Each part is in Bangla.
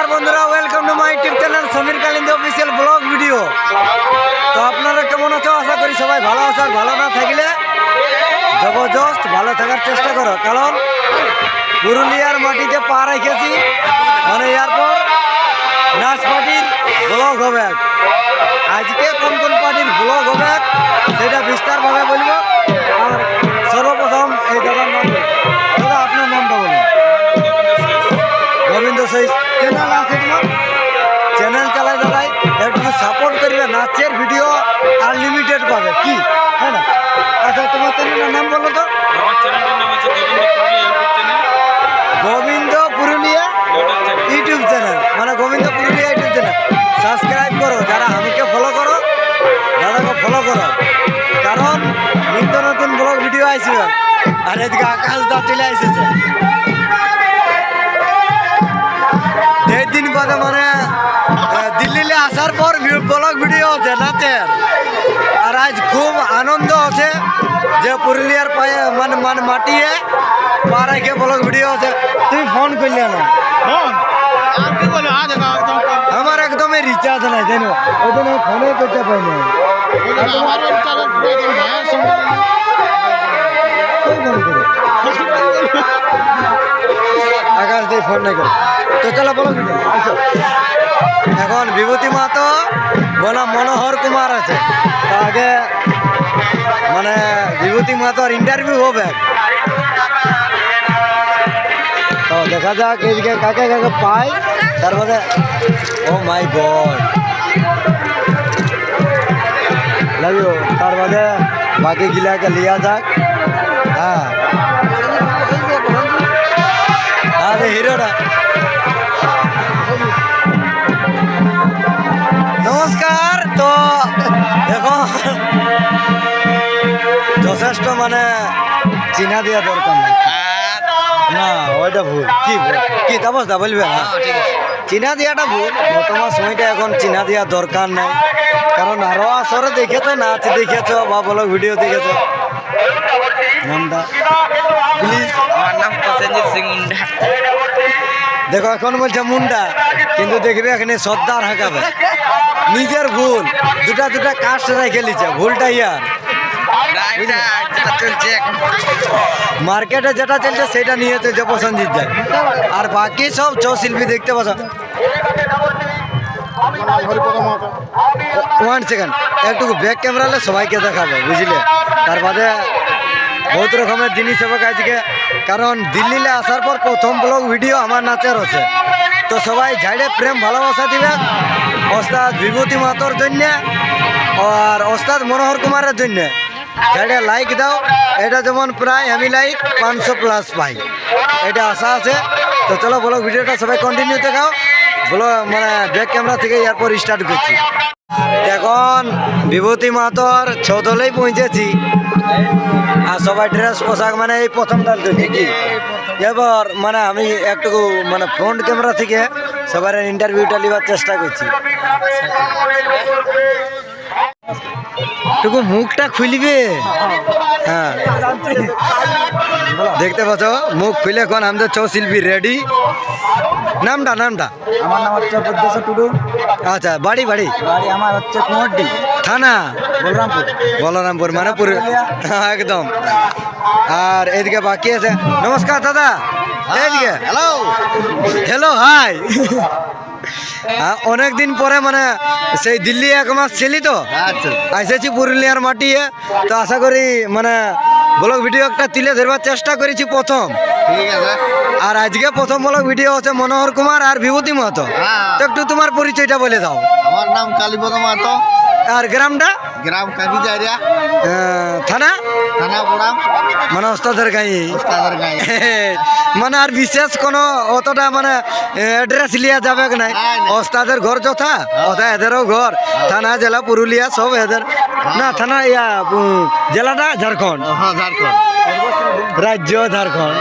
নমস্কার বন্ধুরা welcome to my YouTube channel Samir Kalindi official vlog video তো আপনারা কেমন আছো? আশা করি সবাই ভালো আছো আর ভালো না থাকলে জবরদস্ত ভালো থাকার চেষ্টা করো। কারণ পুরুলিয়ার মাটিতে পা রেখেছি মানে এরপর নাচ পার্টির ব্লগ হবে। আজকে কোন কোন পার্টির ব্লগ হবে, সেটা বিস্তারভাবে বলব। আর সাবস্ক্রাইব করো, যারা আমাকে ফলো করো, দাদাকে ফলো করো। কারণ নিত্য নতুন ব্লগ ভিডিও আসবে আর এদিকে আকাশ দা চলে এসেছে। দেড় দিন বাদে মানে দিল্লিতে আসার পর ব্লগ ভিডিও হচ্ছে নাচের আর আজ খুব আনন্দ আছে যে পুরুলিয়ার পায়ে মানে মানে মাটিয়ে পা রেখে ব্লগ ভিডিও আছে তুমি ফোন করলে না? ফোন আর বলো আমার একদমই রিচার্জ নাই, জানো? ওই জন্য ফোনে করতে পারি না আকাশ দিয়ে ফোন নাই করে তো চলো বলো এখন বিভূতি মাতো বনাম মনোহর কুমার আছে। তো আগে মানে বিভূতি মাতোর ইন্টারভিউ হবে। তো দেখা যাক, এদিকে কাকে কাকে পাই। তারপরে ও মাই গড। লাগিও তার বাদে বাকি গিলাকে লিয়া যাক। হ্যাঁ। আরে হিরোটা নমস্কার, তো এখন যথেষ্ট মানে চিনা দেওয়া দরকার নেই। না ওইটা ভুল। কি? কি তাপসদা বলবে না? চিনা দেওয়াটা ভুল। বর্তমান সময়টা এখন চিনা দেওয়ার দরকার নেই। কারণ আরও আসরে দেখেছ নাচ দেখেছ বা বলো ভিডিও দেখেছ? নামটা প্লিজ আমার নাম প্রসেনজিৎ সিং মুন্ডা। দেখো এখন বলছে মুন্ডা কিন্তু দেখবে এখানে সর্দার হাঁকাবে। নিজের ভুল। দুটা দুটা কাস্ট রেখে লিছে ভুলটা ইয়ার। মার্কেটে যেটা চলছে, সেটা নিয়ে তো যে প্রসেনজিৎ যায় আর বাকি সব ছৌ শিল্পী দেখতে পাচ্ছ। ওয়ান সেকেন্ড একটু ব্যাক ক্যামেরালে সবাইকে দেখাবো, বুঝলে? তার বাদে বহুত রকমের জিনিস হবে আজকে কারণ দিল্লিতে আসার পর প্রথম ব্লগ ভিডিও আমার নাচের আছে তো সবাই ঝাড়ে প্রেম, ভালোবাসা দিবে ওস্তাদ বিভূতি মাতর জন্যে আর ওস্তাদ মনোহর কুমারের জন্য। ঝাড়ে লাইক দাও, এটা যেমন প্রায় আমি লাইক পাঁচশো প্লাস পাই। এটা আশা আছে। তো চলো বলো, ভিডিওটা সবাই কন্টিনিউ দেখাও বলো মানে ব্যাক ক্যামেরা থেকে এরপর স্টার্ট করছি। এখন বিভূতি মাতর চৌদলেই পৌঁছেছি। আর সবাই ড্রেস পোশাক মানে এই প্রথম ডাল এবার মানে আমি একটু মানে ফ্রন্ট ক্যামেরা থেকে সবার ইন্টারভিউটা নেওয়ার চেষ্টা করছি। টুকু মুখটা খুলবে। হ্যাঁ। দেখতে পাচ্ছ? মুখ খুলে এখন আমাদের চৌ শিল্পী রেডি নামটা নামটা? আমার নাম হচ্ছে বুদ্ধেশ্বর টুডু। আচ্ছা বাড়ি বাড়ি? বাড়ি আমার হচ্ছে কুমোরডি। থানা? বলরামপুর। বলরামপুর মানে পুরো হ্যাঁ, একদম। আর এদিকে বাকি আছে। নমস্কার দাদা। এদিকে। হ্যালো হ্যালো হাই অনেক দিন পরে মানে সেই দিল্লি এক মাস ছিলি তো? আচ্ছা। এসেছি পুরুলিয়ার মাটিয়ে। তো আশা করি মানে ব্লগ ভিডিও একটা তুলে ধরবার চেষ্টা করেছি প্রথম। আর আজকে প্রথম ব্লগ ভিডিও হচ্ছে মনোহর কুমার আর বিভূতি মাহাতো। হ্যাঁ। তো একটু তোমার পরিচয়টা বলে দাও। আমার নাম কালীপদ মাহাতো। আর গ্রামটা? গ্রাম কাকিজারিয়া থানা? থানা পোড়াম মানে ওস্তাদের গাঁয়ে। মানে আর বিশেষ কোনো অতটা মানে অ্যাড্রেস লিয়া যাবে নাই। ওস্তাদের ঘর যথা? ওটা এদেরও ঘর। থানা জেলা পুরুলিয়া সব এদের। না থানা ইয়া জেলাটা ঝাড়খণ্ড। হ্যাঁ ঝাড়খণ্ড। রাজ্য ঝাড়খণ্ড।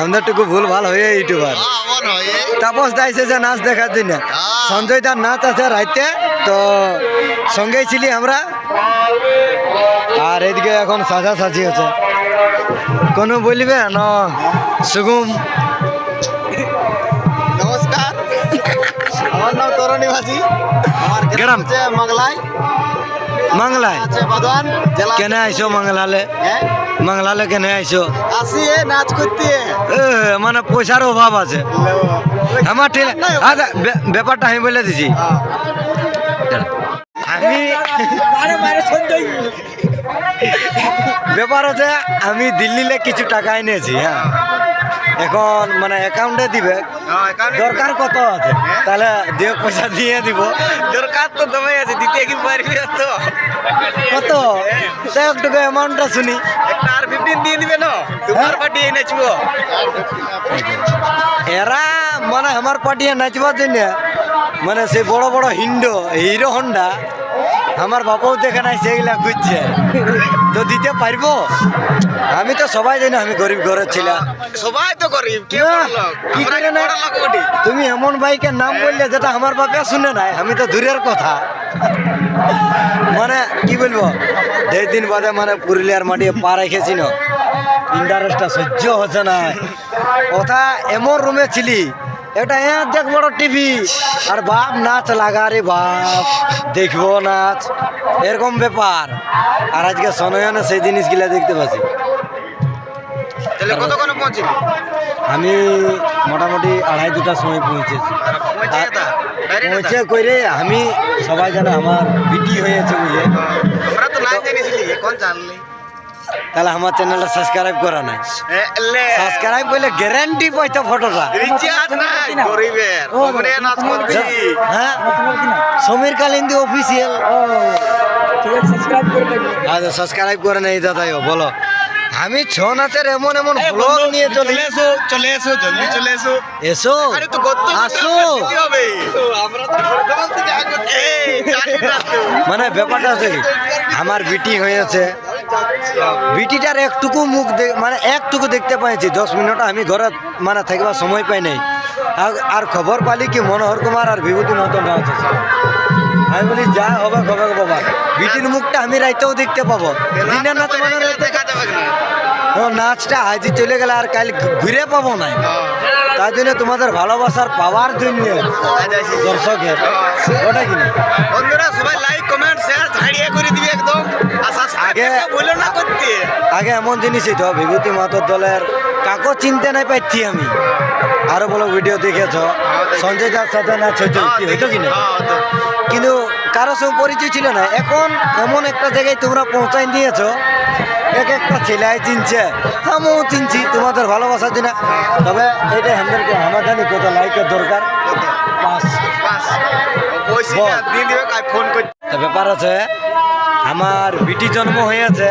আমাদের টুকু ভুল ভালো হয়ে ইউটিউবার। হ্যাঁ, হয়। তাপস দা যে নাচ দেখার জন্য। সঞ্জয় দার নাচ আছে রাইতে তো সঙ্গেই ছিলি আমরা? আর এদিকে এখন সাজা সাজি আছে। কোনো বলবে? না। সুগুম। নমস্কার। আমার নাম তরণী ভাজি আমার গ্রাম? মাংলায়। আছে বাদওয়ান জেলা কেনে আইছো মাংলালে? হ্যাঁ? মাংলালে কেনে আইছো? আসি এ নাচ করতে। মানে পয়সার অভাব আছে। আমার ঠিক আচ্ছা ব্যাপারটা আমি বলে দিছি। আমি ব্যাপার হচ্ছে আমি দিল্লিলে কিছু টাকা এনেছি হ্যাঁ। এখন মানে অ্যাকাউন্টে দিবে। দরকার কত আছে? তাহলে দিয়ে পয়সা দিয়ে দিব। দরকার তো দমে আছে দিতে কি পারবি তো? কত? তাই একটু অ্যামাউন্টটা শুনি। একটা আর ফিফটিন দিয়ে দিবে না? তোমার পার্টি এনেছিল এরা মানে আমার পার্টিয়ে নাচবার জন্য মানে সেই বড় বড় হিন্ডো হিরো হন্ডা আমার বাবাও দেখে নাই সেগুলা খুঁজছে। তো দিতে পারব? আমি তো সবাই জানি আমি গরিব ঘরের ছিলাম সবাই তো গরিব কে করে না? তুমি এমন বাইকের নাম বললে যেটা আমার বাপে শুনে নাই আমি তো দূরের কথা। মানে কি বলব? দেড় দিন বাদে মানে পুরুলিয়ার মাটি পা রেখেছি না। ইন্টারেস্টটা সহ্য হচ্ছে না। কথা এমন রুমে ছিলি এটা এক দেখ বড় টিভি। আর বাপ নাচ লাগা রে বাপ। দেখব নাচ। এরকম ব্যাপার। আর আজকে সনয়নে সেই জিনিসগুলা দেখতে পাচ্ছি। কতক্ষণে পৌঁছিলি? আমি মোটামুটি আড়াই দুটার সময় পৌঁছেছি। পৌঁছে কইরে আমি সবাই জানে আমার বিটি হয়েছে বুঝলে। আমরা তো নাই জানিছিলি এখন জানলি। তাহলে আমার চ্যানেলটা সাবস্ক্রাইব করা নাই। সাবস্ক্রাইব করলে গ্যারান্টি পাইতো ফটোটা হ্যাঁ সমীর কালিন্দি অফিসিয়াল আচ্ছা সাবস্ক্রাইব করে নেই দাদাইও বলো। আমি ছ নাচের এমন এমন ব্লগ নিয়ে চলি। এসো চলে এসো জলদি চলে এসো। এসো। আরে আসো। হবে। আমরা তো প্রথম থেকে আগে এই জানি না তো। মানে ব্যাপারটা কি আমার বিটি হয়েছে। বিটিটার একটুকু মুখ মানে একটুকু দেখতে পাইছি। দশ মিনিট আমি ঘরে মানে থাকবার সময় পাই নাই। আর- খবর পালি কি মনোহর কুমার আর বিভূতি মতো নাচ আছে আমি বলি যা হবে হবে বাবা বিটির মুখটা আমি রাইতেও দেখতে পাবো। দিনের মানে না নাচটা আজ চলে গেলে আর কাল ঘুরে পাবো না তার জন্য তোমাদের ভালোবাসার পাওয়ার জন্য দর্শকের। ওটা কি? না বন্ধুরা সবাই লাইক কমেন্ট শেয়ার ঝাড়িয়ে করে দিবি একদম। আগে বলো না করতে আগে এমন জিনিসই তো বিভূতি মাতর দলের কাকো চিনতে নাই পাইছি আমি আরও বলো ভিডিও দেখেছ সঞ্জয় দার সাথে না হইতো কি হইতো না হ্যাঁ, কিন্তু কারও সঙ্গে পরিচয় ছিল না এখন এমন একটা জায়গায় তোমরা পৌঁছাই দিয়েছ এক একটা ছেলে চিনছে আমিও চিনছি তোমাদের ভালোবাসার জন্য তবে এটা আমাদেরকে জানি কত লাইকের দরকার ব্যাপার আছে আমার বিটি জন্ম হয়েছে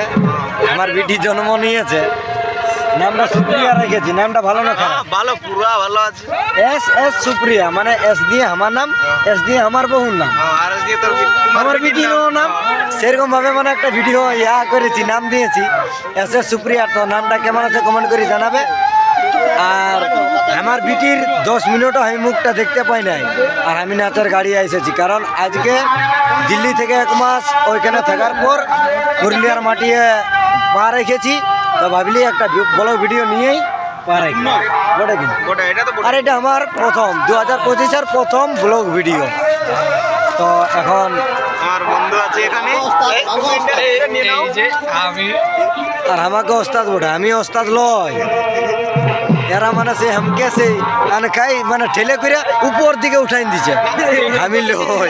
আমার বিটি জন্ম নিয়েছে। নামটা সুপ্রিয়া রেখেছি নামটা ভালো না খারাপ? ভালো পুরা ভালো আছে। এস এস সুপ্রিয়া মানে এস দিয়ে আমার নাম এস দিয়ে আমার বহুর নাম। হ্যাঁ, আর দিয়ে তোর আমার ভিডিও নাম। সেরকম ভাবে মানে একটা ভিডিও ইয়া করেছি নাম দিয়েছি। এস এস সুপ্রিয়া তো নামটা কেমন আছে কমেন্ট করে জানাবে। আর আমার বিটির দশ মিনিটও আমি মুখটা দেখতে পাই নাই। আর আমি নাচের গাড়ি এসেছি কারণ আজকে দিল্লি থেকে এক মাস ওইখানে থাকার পর পুরুলিয়ার মাটিয়ে পা রেখেছি। তো ভাবলি একটা বড় ভিডিও নিয়েই পা রাখি কি? গোটা এটা তো আর এটা আমার প্রথম। দু হাজার পঁচিশের প্রথম ব্লগ ভিডিও। তো এখন আমার বন্ধু আছে। আর আমাকে ওস্তাদ বটে। আমি ওস্তাদ লয় এরা মানে সে হামকে সে আনখাই মানে ঠেলে করে উপর দিকে উঠাই দিছে। আমি লই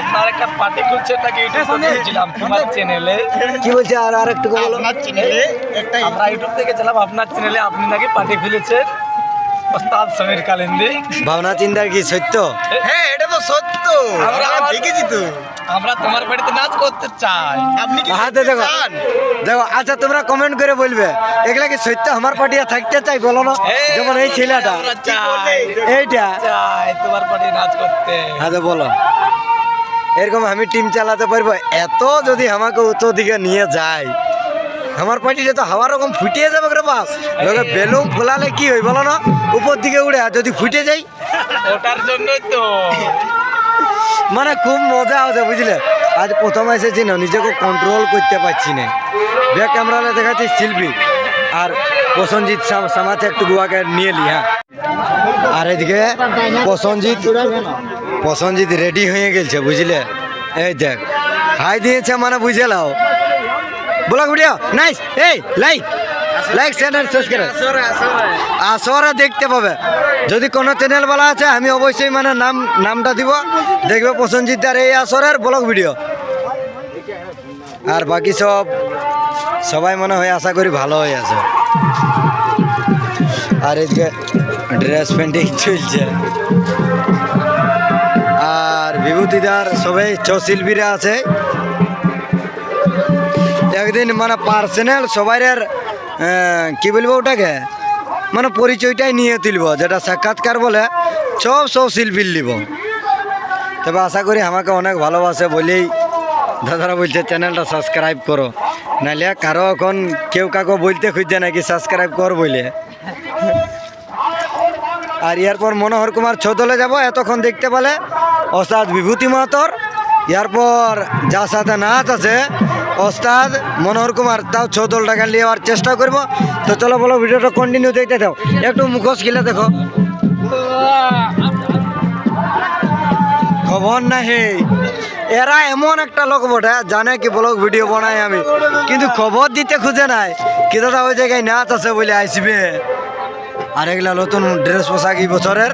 আপনার একটা পার্টি খুলছে নাকি ইউটিউব দেখেছিলাম তোমার চ্যানেলে। কি বলছে? আর আরেকটু বলো। আপনার চ্যানেলে একটাই আমরা ইউটিউব থেকে ছিলাম আপনার চ্যানেলে আপনি নাকি পার্টি খুলেছেন? ওস্তাদ সমীর কালিন্দি। ভাবনা চিন্তার কি সত্য? হ্যাঁ এটা তো সত্য। আমরা দেখেছি তো। আমরা তোমার বাড়িতে নাচ করতে চাই। আপনি কি হাতে দেখো? দেখো আচ্ছা তোমরা কমেন্ট করে বলবে। এগুলা কি সত্য? আমার পাটিয়া থাকতে চাই বলো না? যেমন এই ছেলেটা। এইটা তোমার পার্টি নাচ করতে। আচ্ছা বলো। এরকম আমি টিম চালাতে পারব? এত যদি আমাকে উত্তর দিকে নিয়ে যায় আমার পার্টিটা তো হাওয়া রকম ফুটিয়ে যাবে রে বাপ লোকে বেলুন ফোলালে কি হয় বলো না? উপর দিকে উড়ে আর যদি ফুটে যাই? ওটার জন্যই তো। মানে খুব মজা হচ্ছে বুঝলে? আজ প্রথম এসেছি না, নিজেকে কন্ট্রোল করতে পারছি না। ব্যাক ক্যামেরালে দেখাচ্ছি শিল্পী। আর প্রসঞ্জিৎ সাম- সামাতে একটু গুয়াকে নিয়ে লি হ্যাঁ। আর এদিকে প্রসঞ্জিৎ প্রসঞ্জিৎ রেডি হয়ে গেছে বুঝলে? এই দেখ, হাই দিয়েছে মানে বুঝে লাও। ব্লগ ভিডিও নাইস এই লাইক লাইক আর সাবস্ক্রাইব আসরে দেখতে পাবে। যদি কোনো চ্যানেল বলা আছে, আমি অবশ্যই মানে নাম নামটা দিব। দেখবে প্রসঞ্জিৎ আর এই আসরের ব্লগ ভিডিও আর বাকি সব সবাই মনে হয় আশা করি ভালো হয়ে আছে। আর এদিকে ড্রেস পেন্টিং চলছে। আর বিভূতিদার সবাই চৌশিল্পীরা আছে। একদিন মানে পার্সোনাল সবাইয়ের কি বলব ওটাকে? মানে পরিচয়টাই নিয়ে তুলব, যেটা সাক্ষাৎকার বলে সব সব শিল্পীর নিব তবে আশা করি আমাকে অনেক ভালোবাসে বলেই দাদারা বলছে চ্যানেলটা সাবস্ক্রাইব করো। নাহলে কারও এখন কেউ কাকো বলতে খুঁজছে নাকি সাবস্ক্রাইব কর বলে। আর এরপর মনোহর কুমার ছদলে যাব, এতক্ষণ দেখতে পেলে ওস্তাদ বিভূতি মাহাতর। এরপর যার সাথে নাচ আছে, ওস্তাদ মনোহর কুমার তাও ছদল টাকা নিয়ে যাওয়ার চেষ্টা করব। তো চলো বলো, ভিডিওটা কন্টিনিউ দেখতে দাও একটু মুখোশ খেলে দেখো। খবর নাহি। এরা এমন একটা লোক বটে, জানে কি ব্লগ ভিডিও বানাই আমি। কিন্তু খবর দিতে খুঁজে নাই। কি দাদা ওই জায়গায় নাচ আছে বলে আসবে আর এগুলা নতুন ড্রেস পোশাক এই বছরের।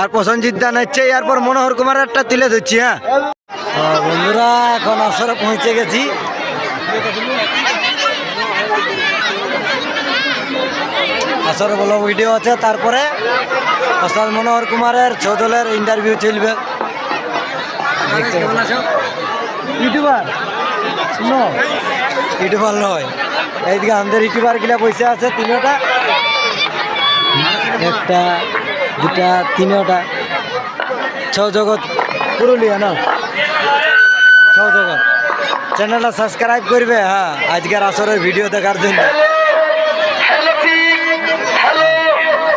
আর প্রসঞ্জিৎ দা নাচছে, এরপর মনোহর কুমার একটা তুলে ধরছি হ্যাঁ। বন্ধুরা, এখন আসরে পৌঁছে গেছি। আসরে বলো ভিডিও আছে, তারপরে ওস্তাদ মনোহর কুমারের চৌদলের ইন্টারভিউ চলবে। ইউটিউবার? ইউটিউবার নয়। এইদিকে আমাদের ইউটিউবারগুলা পয়সা আছে তিনটা। একটা দুটা তিনটা। ছ জগৎ পুরুলিয়া না? ছ জগৎ। চ্যানেলটা সাবস্ক্রাইব করবে হ্যাঁ আজকের আসরের ভিডিও দেখার জন্য।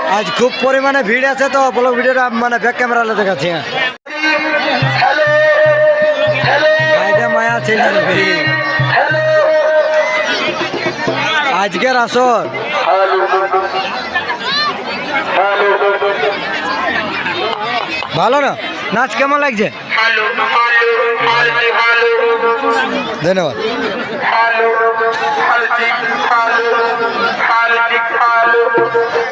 আজ খুব পরিমাণে ভিড় আছে তো ব্লগ ভিডিওটা মানে ব্যাক ক্যামেরা দেখাচ্ছি হ্যাঁ। মায়া ছিল। আজকের আসর। ভালো না? নাচ কেমন লাগছে? ধন্যবাদ।